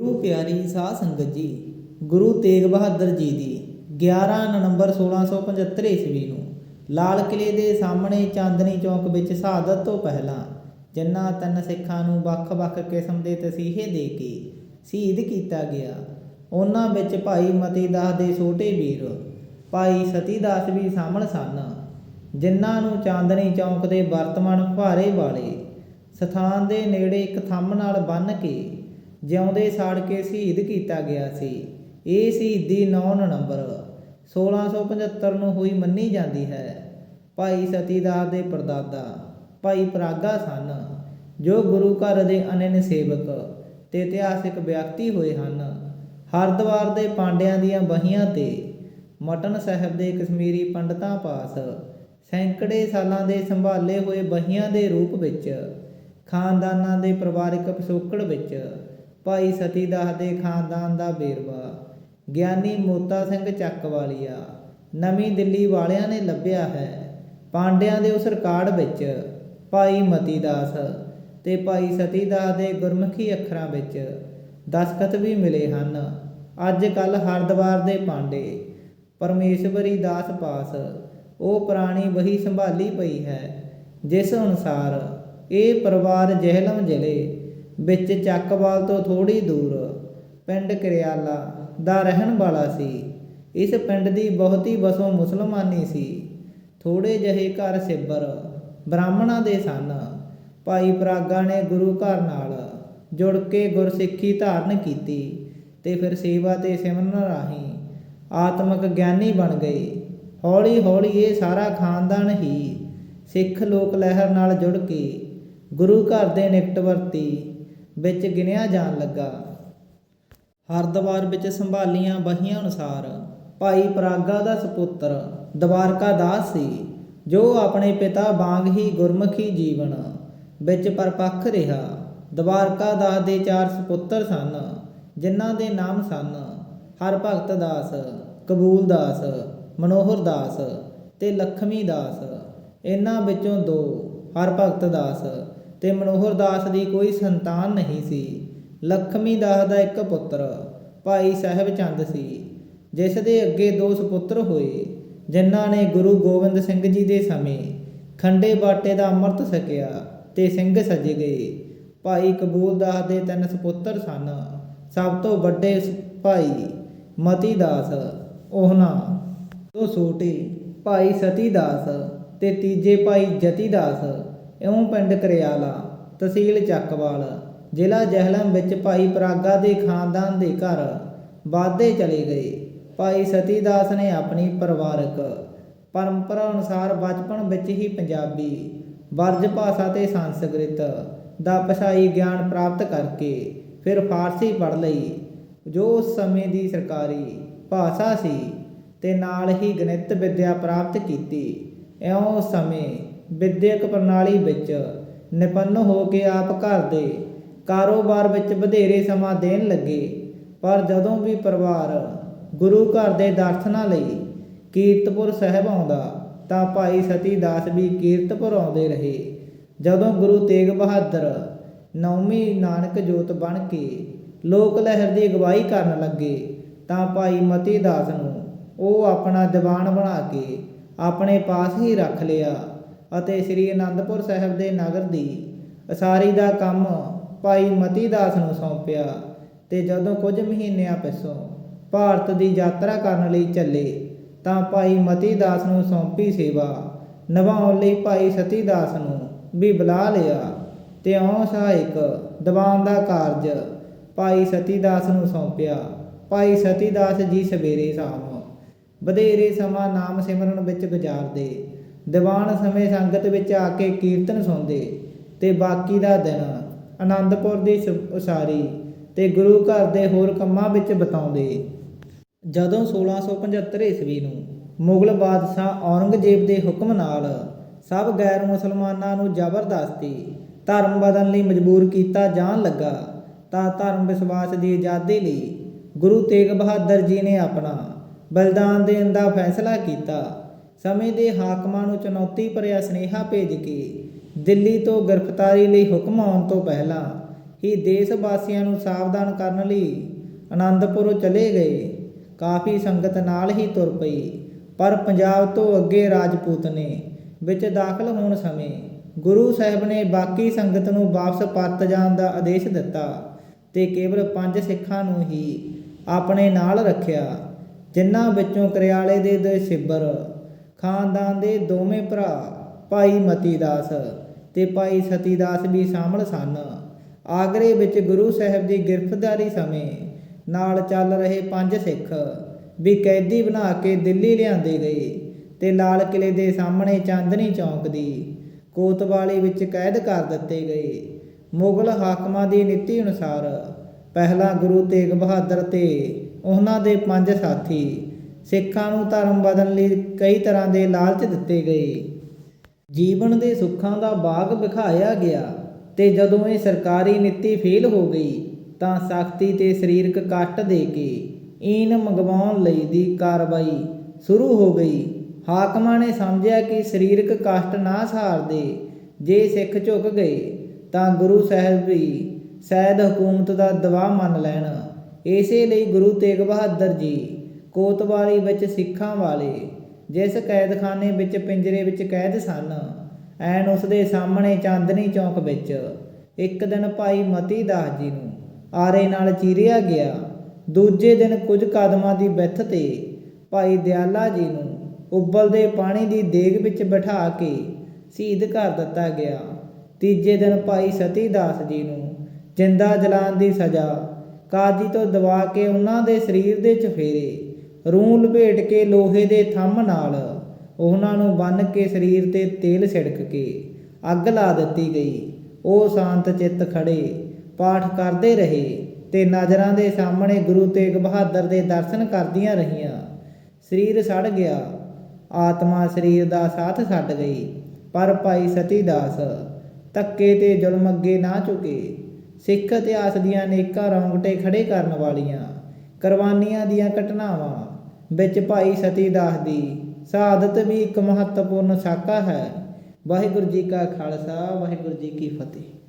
ਗੁਰੂ ਪਿਆਰੀ ਸਾਧ ਸੰਗਤ ਜੀ, ਗੁਰੂ ਤੇਗ ਬਹਾਦਰ ਜੀ ਦੀ 11 ਨਵੰਬਰ 1675 ਈਸਵੀ ਨੂੰ ਲਾਲ ਕਿਲੇ ਦੇ ਸਾਹਮਣੇ ਚਾਂਦਨੀ ਚੌਕ ਵਿੱਚ ਸ਼ਹਾਦਤ ਤੋਂ ਪਹਿਲਾਂ ਜਿਨ੍ਹਾਂ ਤਿੰਨ ਸਿੱਖਾਂ ਨੂੰ ਵੱਖ-ਵੱਖ ਕਿਸਮ ਦੇ ਤਸੀਹੇ ਦੇ ਕੇ ਸ਼ਹੀਦ ਕੀਤਾ ਗਿਆ, ਉਹਨਾਂ ਵਿੱਚ ਭਾਈ ਮਤੀ ਦਾਸ ਦੇ ਛੋਟੇ ਵੀਰ, ਭਾਈ ਸਤੀ ਦਾਸ ਵੀ ਸ਼ਾਮਲ ਸਨ ਜਿਨ੍ਹਾਂ ਨੂੰ ਚਾਂਦਨੀ ਚੌਕ ਦੇ ਵਰਤਮਾਨ ਫੁਹਾਰੇ ਵਾਲੇ ਸਥਾਨ ਦੇ ਨੇੜੇ ਇੱਕ ਥੰਮ ਨਾਲ ਬੰਨ੍ਹ ਕੇ ਜਿਉਂਦੇ ਸਾੜ ਕੇ ਸ਼ਹੀਦ ਕੀਤਾ ਗਿਆ ਸੀ। ਇਹ ਸ਼ਹੀਦੀ 9 ਨਵੰਬਰ 1675 ਨੂੰ ਹੋਈ ਮੰਨੀ ਜਾਂਦੀ ਹੈ। ਭਾਈ ਸਤੀਦਾਸ ਦੇ ਪਰਦਾਦਾ, ਭਾਈ ਪਰਾਗਾ ਸਨ, ਜੋ ਗੁਰੂ ਘਰ ਦੇ ਅਨੰਨ ਸੇਵਕ ਤੇ ਇਤਿਹਾਸਿਕ ਵਿਅਕਤੀ ਹੋਏ ਹਨ। ਹਰਦੁਆਰ ਦੇ ਪਾਂਡਿਆਂ ਦੀਆਂ ਬਹੀਆਂ ਤੇ ਮਟਨ ਸਾਹਿਬ ਦੇ ਕਸ਼ਮੀਰੀ ਪੰਡਤਾਂ ਪਾਸ ਸੈਂਕੜੇ ਸਾਲਾਂ ਦੇ ਸੰਭਾਲੇ ਹੋਏ ਬਹੀਆਂ ਦੇ ਰੂਪ ਵਿੱਚ, ਖਾਨਦਾਨਾਂ ਦੇ ਪਰਿਵਾਰਕ ਪਿਛੋਕੜ ਵਿੱਚ ਭਾਈ ਸਤੀ ਦਾਸ ਦੇ ਖਾਨਦਾਨ ਦਾ ਵੇਰਵਾ, ਗਿਆਨੀ ਮੋਤਾ ਸਿੰਘ ਚੱਕਵਾਲੀਆ ਨਵੀਂ ਦਿੱਲੀ ਵਾਲਿਆਂ ਨੇ ਲੱਭਿਆ ਹੈ। ਪਾਂਡਿਆਂ ਦੇ ਉਸ ਰਿਕਾਰਡ ਵਿੱਚ ਭਾਈ ਮਤੀ ਦਾਸ ਤੇ ਭਾਈ ਸਤੀ ਦਾਸ ਦੇ ਗੁਰਮੁਖੀ ਅੱਖਰਾਂ ਵਿੱਚ ਦਸਖਤ ਵੀ ਮਿਲੇ ਹਨ। ਅੱਜ ਕੱਲ ਹਰਦੁਆਰ ਦੇ ਪਾਂਡੇ, ਪਰਮੇਸ਼ਵਰੀ ਦਾਸ ਪਾਸ, ਉਹ ਪੁਰਾਣੀ ਵਹੀ ਸੰਭਾਲੀ ਪਈ ਹੈ, ਜਿਸ ਅਨੁਸਾਰ ਇਹ ਪਰਿਵਾਰ ਜਹਿਲਮ ਜ਼ਿਲ੍ਹੇ ਵਿੱਚ ਚੱਕਵਾਲ ਤੋਂ ਥੋੜੀ ਦੂਰ, ਪਿੰਡ ਕਰਿਆਲਾ ਦਾ ਰਹਿਣ ਵਾਲਾ ਸੀ। ਇਸ ਪਿੰਡ ਦੀ ਬਹੁਤੀ ਵਸੋਂ ਮੁਸਲਮਾਨੀ ਸੀ। ਥੋੜੇ ਜਿਹੇ ਘਰ ਸਿਬਰ, ਬ੍ਰਾਹਮਣਾਂ ਦੇ ਸਨ। ਭਾਈ ਪ੍ਰਾਗਾ ਨੇ ਗੁਰੂ ਘਰ ਨਾਲ ਜੁੜ ਕੇ ਗੁਰਸਿੱਖੀ ਧਾਰਨ ਕੀਤੀ ਤੇ ਫਿਰ ਸੇਵਾ ਤੇ ਸਿਮਰਨ ਰਾਹੀਂ ਆਤਮਿਕ ਗਿਆਨੀ ਬਣ ਗਏ ਹੌਲੀ ਹੌਲੀ ਇਹ ਸਾਰਾ ਖਾਨਦਾਨ ਹੀ ਸਿੱਖ ਲੋਕ ਲਹਿਰ ਨਾਲ ਜੁੜ ਕੇ ਗੁਰੂ ਘਰ ਦੇ ਨਿਕਟਵਰਤੀ ਵਿੱਚ ਗਿਣਿਆ ਜਾਣ ਲੱਗਾ। ਹਰਦੁਆਰ ਵਿੱਚ ਸੰਭਾਲੀਆਂ ਬਹੀਆਂ ਅਨੁਸਾਰ ਭਾਈ ਪਰਾਗਾ ਦਾ ਸੁਪੁੱਤਰ ਦਵਾਰਕਾ ਦਾਸ ਸੀ, ਜੋ ਆਪਣੇ ਪਿਤਾ ਵਾਂਗ ਹੀ ਗੁਰਮੁਖੀ ਜੀਵਨ ਵਿੱਚ ਪਰਪੱਖ ਰਿਹਾ। ਦਵਾਰਕਾ ਦਾਸ ਦੇ ਚਾਰ ਸੁਪੁੱਤਰ ਸਨ, ਜਿਨ੍ਹਾਂ ਦੇ ਨਾਮ ਸਨ ਹਰਭਗਤ ਦਾਸ, ਕਬੂਲ ਦਾਸ, ਮਨੋਹਰ ਦਾਸ ਤੇ ਲਖਮੀ ਦਾਸ। ਇਹਨਾਂ ਵਿੱਚੋਂ ਦੋ ਹਰਭਗਤ ਦਾਸ ਤੇ ਮਨੋਹਰ ਦਾਸ ਦੀ ਕੋਈ ਸੰਤਾਨ ਨਹੀਂ ਸੀ। ਲਖਮੀ ਦਾਸ ਦਾ ਇੱਕ ਪੁੱਤਰ, ਭਾਈ ਸਾਹਿਬ ਚੰਦ ਸੀ, ਜਿਸ ਦੇ ਅੱਗੇ ਦੋ ਸੁਪੁੱਤਰ ਹੋਏ, ਜਿਨ੍ਹਾਂ ਨੇ ਗੁਰੂ ਗੋਬਿੰਦ ਸਿੰਘ ਜੀ ਦੇ ਸਮੇਂ ਖੰਡੇ ਬਾਟੇ ਦਾ ਅੰਮ੍ਰਿਤ ਛਕਿਆ ਤੇ ਸਿੰਘ ਸਜ ਗਏ। ਭਾਈ ਕਬੂਲ ਦਾਸ ਦੇ ਤਿੰਨ ਸੁਪੁੱਤਰ ਸਨ। ਸਭ ਤੋਂ ਵੱਡੇ ਸ- ਭਾਈ ਮਤੀ ਦਾਸ, ਉਹਨਾਂ ਤੋਂ ਛੋਟੇ ਭਾਈ ਸਤੀ ਦਾਸ ਤੇ ਤੀਜੇ ਭਾਈ ਜਤੀ ਦਾਸ। ਇਉਂ ਪਿੰਡ ਕਰਿਆਲਾ, ਤਹਿਸੀਲ ਚੱਕਵਾਲ, ਜ਼ਿਲ੍ਹਾ ਜਹਿਲਮ ਵਿੱਚ ਭਾਈ ਪਰਾਗਾ ਦੇ ਖਾਨਦਾਨ ਦੇ ਘਰ ਵਾਧੇ ਚਲੇ ਗਏ। ਭਾਈ ਸਤੀ ਦਾਸ ਨੇ ਆਪਣੀ ਪਰਿਵਾਰਕ ਪਰੰਪਰਾ ਅਨੁਸਾਰ ਬਚਪਨ ਵਿੱਚ ਹੀ ਪੰਜਾਬੀ ਵਰਜ ਭਾਸ਼ਾ ਤੇ ਸੰਸਕ੍ਰਿਤ ਦਾ ਭਾਸ਼ਾਈ ਗਿਆਨ ਪ੍ਰਾਪਤ ਕਰਕੇ ਫਿਰ ਫਾਰਸੀ ਪੜ੍ਹ ਲਈ, ਜੋ ਉਸ ਸਮੇਂ ਦੀ ਸਰਕਾਰੀ ਭਾਸ਼ਾ ਸੀ ਤੇ ਨਾਲ ਹੀ ਗਣਿਤ ਵਿੱਦਿਆ ਪ੍ਰਾਪਤ ਕੀਤੀ। ਇਉਂ ਉਸ ਸਮੇਂ ਵਿਦਿਅਕ ਪ੍ਰਣਾਲੀ ਵਿੱਚ ਨਿਪੰਨ ਹੋ ਕੇ ਆਪ ਘਰ ਦੇ ਕਾਰੋਬਾਰ ਵਿੱਚ ਵਧੇਰੇ ਸਮਾਂ ਦੇਣ ਲੱਗੇ। ਪਰ ਜਦੋਂ ਵੀ ਪਰਿਵਾਰ ਗੁਰੂ ਘਰ ਦੇ ਦਰਸ਼ਨਾਂ ਲਈ ਕੀਰਤਪੁਰ ਸਾਹਿਬ ਆਉਂਦਾ, ਤਾਂ ਭਾਈ ਸਤੀ ਦਾਸ ਵੀ ਕੀਰਤਪੁਰ ਆਉਂਦੇ ਰਹੇ। ਜਦੋਂ ਗੁਰੂ ਤੇਗ ਬਹਾਦਰ ਨੌਵੀਂ ਨਾਨਕ ਜੋਤ ਬਣ ਕੇ ਲੋਕ ਲਹਿਰ ਦੀ ਅਗਵਾਈ ਕਰਨ ਲੱਗੇ, ਤਾਂ ਭਾਈ ਮਤੀ ਦਾਸ ਨੂੰ ਉਹ ਆਪਣਾ ਦੀਵਾਨ ਬਣਾ ਕੇ ਆਪਣੇ ਪਾਸ ਹੀ ਰੱਖ ਲਿਆ। ਅਤੇ ਸ੍ਰੀ ਅਨੰਦਪੁਰ ਸਾਹਿਬ ਦੇ ਨਗਰ ਦੀ ਅਸਾਰੀ ਦਾ ਕੰਮ ਭਾਈ ਮਤੀ ਦਾਸ ਨੂੰ ਸੌਂਪਿਆ ਤੇ ਜਦੋਂ ਕੁਝ ਮਹੀਨਿਆਂ ਪਿੱਛੋਂ ਭਾਰਤ ਦੀ ਯਾਤਰਾ ਕਰਨ ਲਈ ਚੱਲੇ ਤਾਂ ਭਾਈ ਮਤੀ ਦਾਸ ਨੂੰ ਸੌਂਪੀ ਸੇਵਾ, ਨਿਭਾਉਣ ਲਈ ਭਾਈ ਸਤੀ ਦਾਸ ਨੂੰ ਵੀ ਬੁਲਾ ਲਿਆ ਤੇ ਔਂ ਸਹਾਇਕ ਦੀਵਾਨ ਦਾ ਕਾਰਜ ਭਾਈ ਸਤੀ ਦਾਸ ਨੂੰ ਸੌਂਪਿਆ। ਭਾਈ ਸਤੀ ਦਾਸ ਜੀ ਸਵੇਰੇ ਸ਼ਾਮ ਵਧੇਰੇ ਸਮਾਂ ਨਾਮ ਸਿਮਰਨ ਵਿੱਚ ਗੁਜ਼ਾਰਦੇ ਦੀਵਾਨ ਸਮੇਂ ਸੰਗਤ ਵਿੱਚ ਆ ਕੇ ਕੀਰਤਨ ਸੁਣਦੇ ਤੇ ਬਾਕੀ ਦਾ ਦਿਨ ਆਨੰਦਪੁਰ ਦੀ ਉਸਾਰੀ ਤੇ ਗੁਰੂ ਘਰ ਦੇ ਹੋਰ ਕੰਮਾਂ ਵਿੱਚ ਬਿਤਾਉਂਦੇ। ਜਦੋਂ 1675 ਈਸਵੀ ਨੂੰ ਮੁਗਲ ਬਾਦਸ਼ਾਹ ਔਰੰਗਜ਼ੇਬ ਦੇ ਹੁਕਮ ਨਾਲ ਸਭ ਗੈਰ ਮੁਸਲਮਾਨਾਂ ਨੂੰ ਜ਼ਬਰਦਸਤੀ ਧਰਮ ਬਦਲਣ ਲਈ ਮਜਬੂਰ ਕੀਤਾ ਜਾਣ ਲੱਗਾ, ਤਾਂ ਧਰਮ ਵਿਸ਼ਵਾਸ ਦੀ ਆਜ਼ਾਦੀ ਲਈ ਗੁਰੂ ਤੇਗ ਬਹਾਦਰ ਜੀ ਨੇ ਆਪਣਾ ਬਲਿਦਾਨ ਦੇਣ ਦਾ ਫੈਸਲਾ ਕੀਤਾ। ਸਮੇਂ ਦੇ ਹਾਕਮਾਂ ਨੂੰ ਚੁਣੌਤੀ ਭਰਿਆ ਸੁਨੇਹਾ ਭੇਜ ਕੇ ਦਿੱਲੀ ਤੋਂ ਗ੍ਰਿਫਤਾਰੀ ਲਈ ਹੁਕਮ ਆਉਣ ਤੋਂ ਪਹਿਲਾਂ ਹੀ ਦੇਸ਼ ਵਾਸੀਆਂ ਨੂੰ ਸਾਵਧਾਨ ਕਰਨ ਲਈ ਆਨੰਦਪੁਰ ਚਲੇ ਗਏ। ਕਾਫੀ ਸੰਗਤ ਨਾਲ ਹੀ ਤੁਰ ਪਈ, ਪਰ ਪੰਜਾਬ ਤੋਂ ਅੱਗੇ ਰਾਜਪੂਤ ਨੇ ਵਿੱਚ ਦਾਖਲ ਹੋਣ ਸਮੇਂ ਗੁਰੂ ਸਾਹਿਬ ਨੇ ਬਾਕੀ ਸੰਗਤ ਨੂੰ ਵਾਪਸ ਪਰਤ ਜਾਣ ਦਾ ਆਦੇਸ਼ ਦਿੱਤਾ ਤੇ ਕੇਵਲ ਪੰਜ ਸਿੱਖਾਂ ਨੂੰ ਹੀ ਆਪਣੇ ਨਾਲ ਰੱਖਿਆ, ਜਿਨ੍ਹਾਂ ਵਿੱਚੋਂ ਕਰਿਆਲੇ ਦੇ ਦੋ ਸਿੱਬਰ ਖਾਨਦਾਨ ਦੇ ਦੋਵੇਂ ਭਰਾ ਭਾਈ ਮਤੀਦਾਸ ਤੇ ਭਾਈ ਸਤੀਦਾਸ ਵੀ ਸ਼ਾਮਲ ਸਨ। ਆਗਰੇ ਵਿੱਚ ਗੁਰੂ ਸਾਹਿਬ ਦੀ ਗ੍ਰਿਫਤਾਰੀ ਸਮੇਂ ਨਾਲ ਚੱਲ ਰਹੇ ਪੰਜ ਸਿੱਖ ਵੀ ਕੈਦੀ ਬਣਾ ਕੇ ਦਿੱਲੀ ਲਿਆਂਦੇ ਗਏ ਤੇ ਲਾਲ ਕਿਲੇ ਦੇ ਸਾਹਮਣੇ ਚਾਂਦਨੀ ਚੌਂਕ ਦੀ ਕੋਤਵਾਲੀ ਵਿੱਚ ਕੈਦ ਕਰ ਦਿੱਤੇ ਗਏ। ਮੁਗਲ ਹਾਕਮਾਂ ਦੀ ਨੀਤੀ ਅਨੁਸਾਰ ਪਹਿਲਾਂ ਗੁਰੂ ਤੇਗ ਬਹਾਦਰ ਤੇ ਉਹਨਾਂ ਦੇ ਪੰਜ ਸਾਥੀ ਸਿੱਖਾਂ ਨੂੰ ਧਰਮ ਬਦਲਣ ਲਈ ਕਈ ਤਰ੍ਹਾਂ ਦੇ ਲਾਲਚ ਦਿੱਤੇ ਗਏ। ਜੀਵਨ ਦੇ ਸੁੱਖਾਂ ਦਾ ਬਾਗ ਵਿਖਾਇਆ ਗਿਆ ਤੇ ਜਦੋਂ ਇਹ ਸਰਕਾਰੀ ਨੀਤੀ ਫੇਲ ਹੋ ਗਈ ਤਾਂ ਸਖਤੀ ਤੇ ਸਰੀਰਕ ਕਸ਼ਟ ਦੇ ਕੇ ਈਨ ਮੰਗਵਾਉਣ ਲਈ ਦੀ ਕਾਰਵਾਈ ਸ਼ੁਰੂ ਹੋ ਗਈ। ਹਾਕਮਾਂ ਨੇ ਸਮਝਿਆ ਕਿ ਸਰੀਰਕ ਕਸ਼ਟ ਨਾ ਸਹਾਰਦੇ ਜੇ ਸਿੱਖ ਝੁਕ ਗਏ ਤਾਂ ਗੁਰੂ ਸਾਹਿਬ ਵੀ ਸ਼ਾਇਦ ਹਕੂਮਤ ਦਾ ਦਬਾਅ ਮੰਨ ਲੈਣ। ਇਸੇ ਲਈ ਗੁਰੂ ਤੇਗ ਬਹਾਦਰ ਜੀ ਕੋਤਵਾਲੀ ਵਿੱਚ ਸਿੱਖਾਂ ਵਾਲੇ, ਜਿਸ ਕੈਦਖਾਨੇ ਵਿੱਚ ਪਿੰਜਰੇ ਵਿੱਚ ਕੈਦ ਸਨ, ਐਨ ਉਸ ਦੇ ਸਾਹਮਣੇ ਚਾਂਦਨੀ ਚੌਕ ਵਿੱਚ, ਇੱਕ ਦਿਨ ਭਾਈ ਮਤੀ ਦਾਸ ਜੀ ਨੂੰ ਆਰੇ ਨਾਲ ਚੀਰਿਆ ਗਿਆ। ਦੂਜੇ ਦਿਨ ਕੁਝ ਕਦਮਾਂ ਦੀ ਵਿੱਥ ਤੇ ਭਾਈ ਦਿਆਲਾ ਜੀ ਨੂੰ ਉਬਲਦੇ ਪਾਣੀ ਦੀ ਦੇਗ ਵਿੱਚ ਬਿਠਾ ਕੇ ਸ਼ਹੀਦ ਕਰ ਦਿੱਤਾ ਗਿਆ। ਤੀਜੇ ਦਿਨ ਭਾਈ ਸਤੀ ਦਾਸ ਜੀ ਨੂੰ ਜਿੰਦਾ ਜਲਾਉਣ ਦੀ ਸਜ਼ਾ ਕਾਜੀ ਤੋਂ ਦਵਾ ਕੇ ਉਹਨਾਂ ਦੇ ਸਰੀਰ ਦੇ ਚਫੇਰੇ ਰੂਹ ਲਪੇਟ ਕੇ ਲੋਹੇ ਦੇ ਥੰਮ ਨਾਲ ਉਹਨਾਂ ਨੂੰ ਬੰਨ ਕੇ ਸਰੀਰ ਤੇ ਤੇਲ ਛਿੜਕ ਕੇ ਅੱਗ ਲਾ ਦਿੱਤੀ ਗਈ। ਉਹ ਸ਼ਾਂਤ ਚਿੱਤ ਖੜੇ, ਪਾਠ ਕਰਦੇ ਰਹੇ ਤੇ ਨਜ਼ਰਾਂ ਦੇ ਸਾਹਮਣੇ ਗੁਰੂ ਤੇਗ ਬਹਾਦਰ ਦੇ ਦਰਸ਼ਨ ਕਰਦੀਆਂ ਰਹੀਆਂ। ਸਰੀਰ ਸੜ ਗਿਆ। ਆਤਮਾ ਸਰੀਰ ਦਾ ਸਾਥ ਛੱਡ ਗਈ। ਪਰ ਭਾਈ ਸਤੀ ਦਾਸ ਧੱਕੇ ਤੇ ਜ਼ੁਲਮ ਅੱਗੇ ਨਾ ਝੁਕੇ। ਸਿੱਖ ਇਤਿਹਾਸ ਦੀਆਂ ਅਨੇਕਾਂ ਰੌਂਗਟੇ ਖੜੇ ਕਰਨ ਵਾਲੀਆਂ ਕੁਰਬਾਨੀਆਂ ਦੀਆਂ ਘਟਨਾਵਾਂ ਵਿੱਚ ਭਾਈ ਸਤੀ ਦਾਸ ਦੀ। ਸ਼ਹਾਦਤ ਵੀ ਇੱਕ ਮਹੱਤਵਪੂਰਨ ਸਾਕਾ ਹੈ। ਵਾਹਿਗੁਰੂ ਜੀ ਕਾ ਖਾਲਸਾ, ਵਾਹਿਗੁਰੂ ਜੀ ਕੀ ਫਤਿਹ।